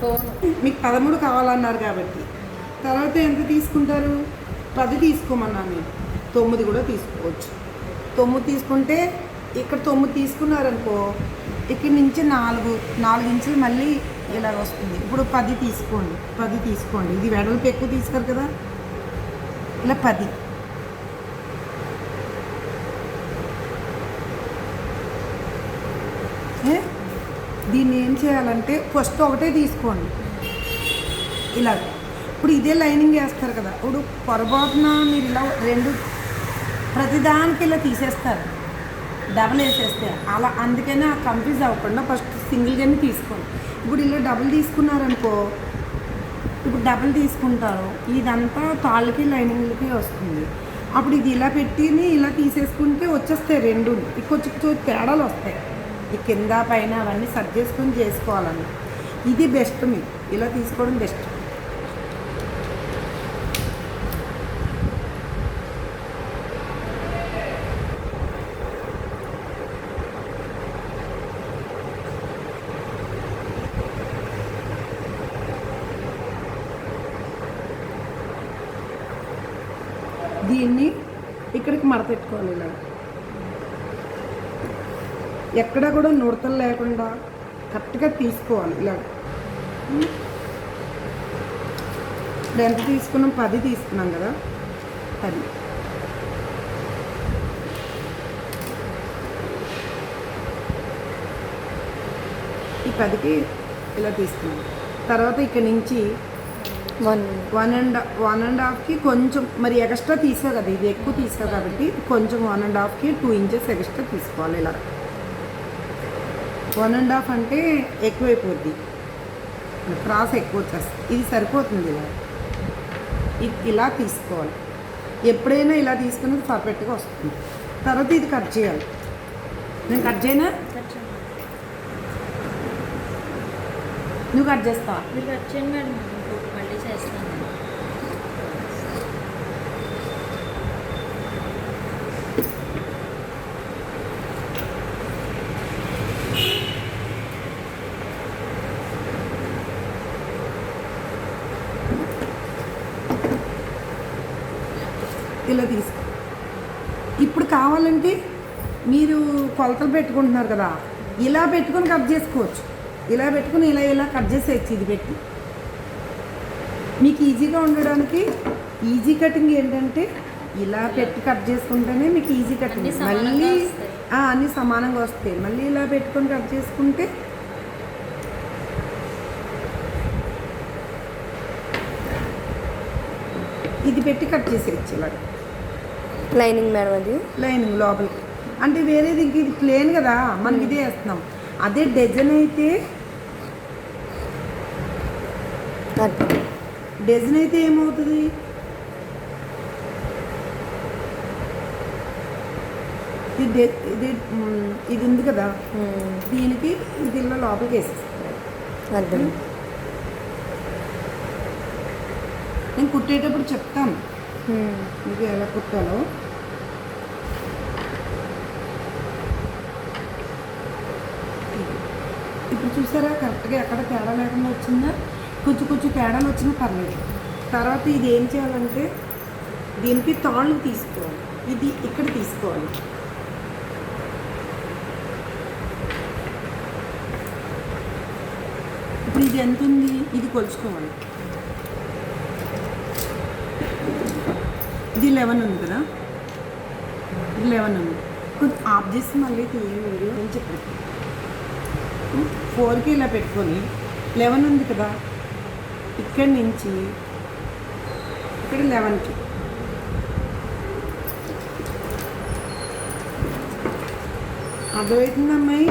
Phone. మీకు పదమూడు కావాలన్నారు కాబట్టి. తర్వాత ఎంత తీసుకుంటారు? పది తీసుకోమన్నాను నేను. తొమ్మిది కూడా తీసుకోవచ్చు. తొమ్మిది తీసుకుంటే ఇక్కడ తొమ్మిది తీసుకున్నారనుకో ఇక్కడి నుంచి నాలుగు నాలుగు ఇంచులు మళ్ళీ ఇలా వస్తుంది. ఇప్పుడు పది తీసుకోండి పది తీసుకోండి. ఇది వెడల్పు ఎక్కువ తీసుకోరు కదా? ఇలా పది. ఏ? దీన్ని ఏం చేయాలంటే ఫస్ట్ ఒకటే తీసుకోండి. ఇలా. ఇప్పుడు ఇదే లైనింగ్ వేస్తారు కదా. ఇప్పుడు పొరపాటున మీరు ఇలా రెండు ప్రతిదానికి ఇలా తీసేస్తారు. డబల్ వేసేస్తే. అలా అందుకనే ఆ కన్ఫ్యూజ్ అవ్వకుండా ఫస్ట్ సింగిల్గానే తీసుకోండి. ఇప్పుడు ఇలా డబుల్ తీసుకున్నారనుకో ఇప్పుడు డబుల్ తీసుకుంటారు. ఇదంతా తాళ్ళకి లైనింగ్లకి వస్తుంది. అప్పుడు ఇది ఇలా పెట్టి ఇలా తీసేసుకుంటే వచ్చేస్తాయి రెండు. కొంచెం కొంచెం తేడాలు వస్తాయి. ఈ కింద పైన అవన్నీ సర్చ్ చేసుకొని చేసుకోవాలని. ఇది బెస్ట్ మీకు ఇలా తీసుకోవడం బెస్ట్ దీన్ని ఇక్కడికి మడతెట్టుకోవాలి ఇలా. ఎక్కడ కూడా నుడతలు లేకుండా కరెక్ట్గా తీసుకోవాలి. ఇలా. ఇప్పుడు ఎంత తీసుకున్నాం? పది తీసుకున్నాం కదా? పది. ఈ పదికి ఇలా తీసుకున్నాం. తర్వాత ఇక్కడ నుంచి one. One and one and హాఫ్కి కొంచెం మరి ఎక్స్ట్రా తీసా కదా? ఇది ఎక్కువ తీసా కాబట్టి కొంచెం వన్ అండ్ హాఫ్కి టూ ఇంచెస్ ఎక్స్ట్రా తీసుకోవాలి ఇలా. వన్ అండ్ హాఫ్ అంటే ఎక్కువైపోద్ది. క్రాస్ ఎక్కువ వచ్చేస్తుంది ఇది సరిపోతుంది ఇలా. ఇలా తీసుకోవాలి. ఎప్పుడైనా ఇలా తీసుకున్నది పర్ఫెక్ట్గా వస్తుంది. తర్వాత ఇది కట్ చేయాలి. నేను కట్ చేయనా? నువ్వు కట్ చేస్తావా? మీరు కట్ చేయండి మేడం. ఇలా తీసుకో. ఇప్పుడు కావాలంటే మీరు కొలతలు పెట్టుకుంటున్నారు కదా ఇలా పెట్టుకొని కట్ చేసుకోవచ్చు. ఇలా పెట్టుకుని ఇలా ఇలా కట్ చేసేయచ్చు ఇది పెట్టి. మీకు ఈజీగా ఉండడానికి ఈజీ కటింగ్ ఏంటంటే ఇలా పెట్టి కట్ చేసుకుంటేనే మీకు ఈజీ కటింగ్. మళ్ళీ అన్నీ సమానంగా వస్తాయి. మళ్ళీ ఇలా పెట్టుకొని కట్ చేసుకుంటే ఇది పెట్టి కట్ చేసేయచ్చు ఇలా లైనింగ్ మేడం అది. లైనింగ్ లోపలికి. అంటే వేరేది ఇంక ఇది ప్లేన్ కదా మనకి ఇదే వేస్తున్నాం. అదే డజన్ అయితే డజన్ అయితే ఏమవుతుంది? ఇది ఇది ఇది ఉంది కదా. దీనికి ఇది ఇలా లోపలికి వేసేస్తాం. అర్థం నేను కుట్టేటప్పుడు చెప్తాను. ఇది ఎలా కుట్టాలో? ఇప్పుడు చూసారా కరెక్ట్గా ఎక్కడ తేడా లేకుండా వచ్చిందా? కొంచెం కొంచెం తేడాలు వచ్చినా పర్లేదు. తర్వాత ఇది ఏం చేయాలంటే దీనికి తాళ్ళు తీసుకోవాలి. ఇది ఇక్కడ తీసుకోవాలి. ఇప్పుడు ఇది ఎంత ఉంది? ఇది కొలుచుకోవాలి. ఇది లెవెన్ ఉంది కదా? ఇది లెవెన్ ఉంది. కొంచెం ఆఫ్ చేసి మళ్ళీ తీయ వీడియో అని చెప్పారు. ఫోర్కి ఇలా పెట్టుకొని లెవెన్ ఉంది కదా? ఇక్కడి నుంచి ఇక్కడ లెవెన్కి. అర్థమవుతుందమ్మాయి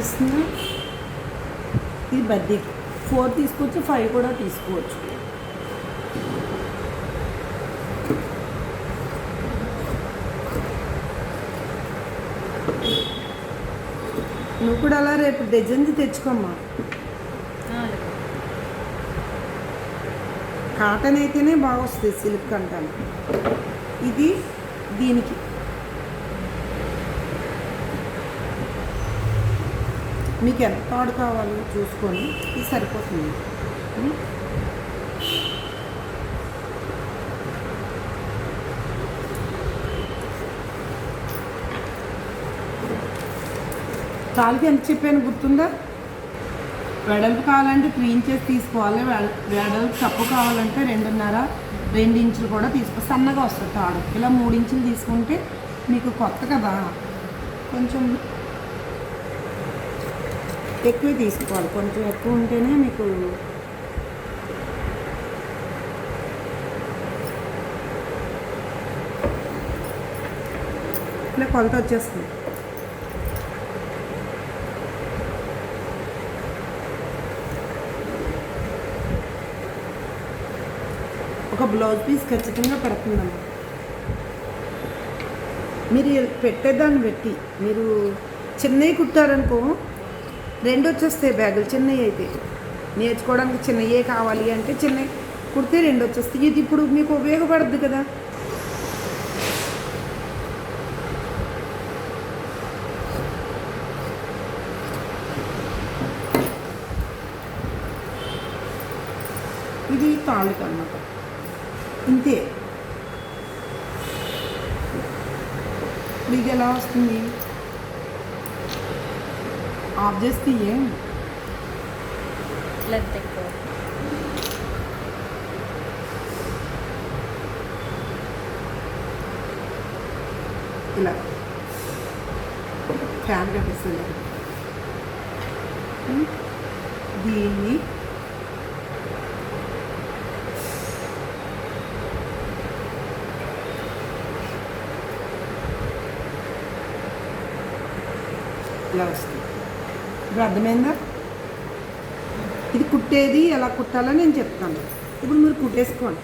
కనిపిస్తుందా ఇది బర్త్డే ఫోర్ తీసుకోవచ్చు ఫైవ్ కూడా తీసుకోవచ్చు. నువ్వు కూడా అలా రేపు డజన్ది తెచ్చుకోమ్మా. కాటన్ అయితేనే బాగా వస్తుంది సిల్క్ అంటాను. ఇది దీనికి. మీకు ఎంత తాడు కావాలో చూసుకొని ఇది సరిపోతుంది. కాలుకి ఎంత చెప్పాను గుర్తుందా? వెడల్పు కావాలంటే త్రీ ఇంచెస్ తీసుకోవాలి. వెడ- వెడల్పు తప్పు కావాలంటే రెండున్నర రెండు ఇంచులు కూడా తీసుకో సన్నగా వస్తుంది తాడు. ఇలా మూడు ఇంచులు తీసుకుంటే మీకు కొత్త కదా. కొంచెం ఎక్కువ తీసుకోవాలి. కొంచెం ఎక్కువ ఉంటేనే మీకు ఇలా కొలత వచ్చేస్తుంది. ఒక బ్లౌజ్ పీస్ ఖచ్చితంగా పడుతుందమ్మా. మీరు పెట్టేదాన్ని పెట్టి మీరు చిన్నవి కుట్టారనుకో రెండు వచ్చేస్తాయి బ్యాగులు చిన్నవి అయితే. నేర్చుకోవడానికి చిన్నయే కావాలి అంటే చిన్నవి కుడితే రెండు వచ్చేస్తాయి ఇది ఇప్పుడు మీకు ఉపయోగపడద్దు కదా. ఇది తాళ్ళకి అన్నమాట. ఇంతే. మీకు ఇది ఎలా వస్తుంది? ఆఫ్ చేస్తే ఏం లెంత్ ఎక్కువ ఇలా ఫ్యాన్ కనిపిస్తుంది ఉం? దీన్ని ఇలా వస్తుంది ఇప్పుడు అర్థమైందా? ఇది కుట్టేది ఎలా కుట్టాలో నేను చెప్తాను. ఇప్పుడు మీరు కుట్టేసుకోండి.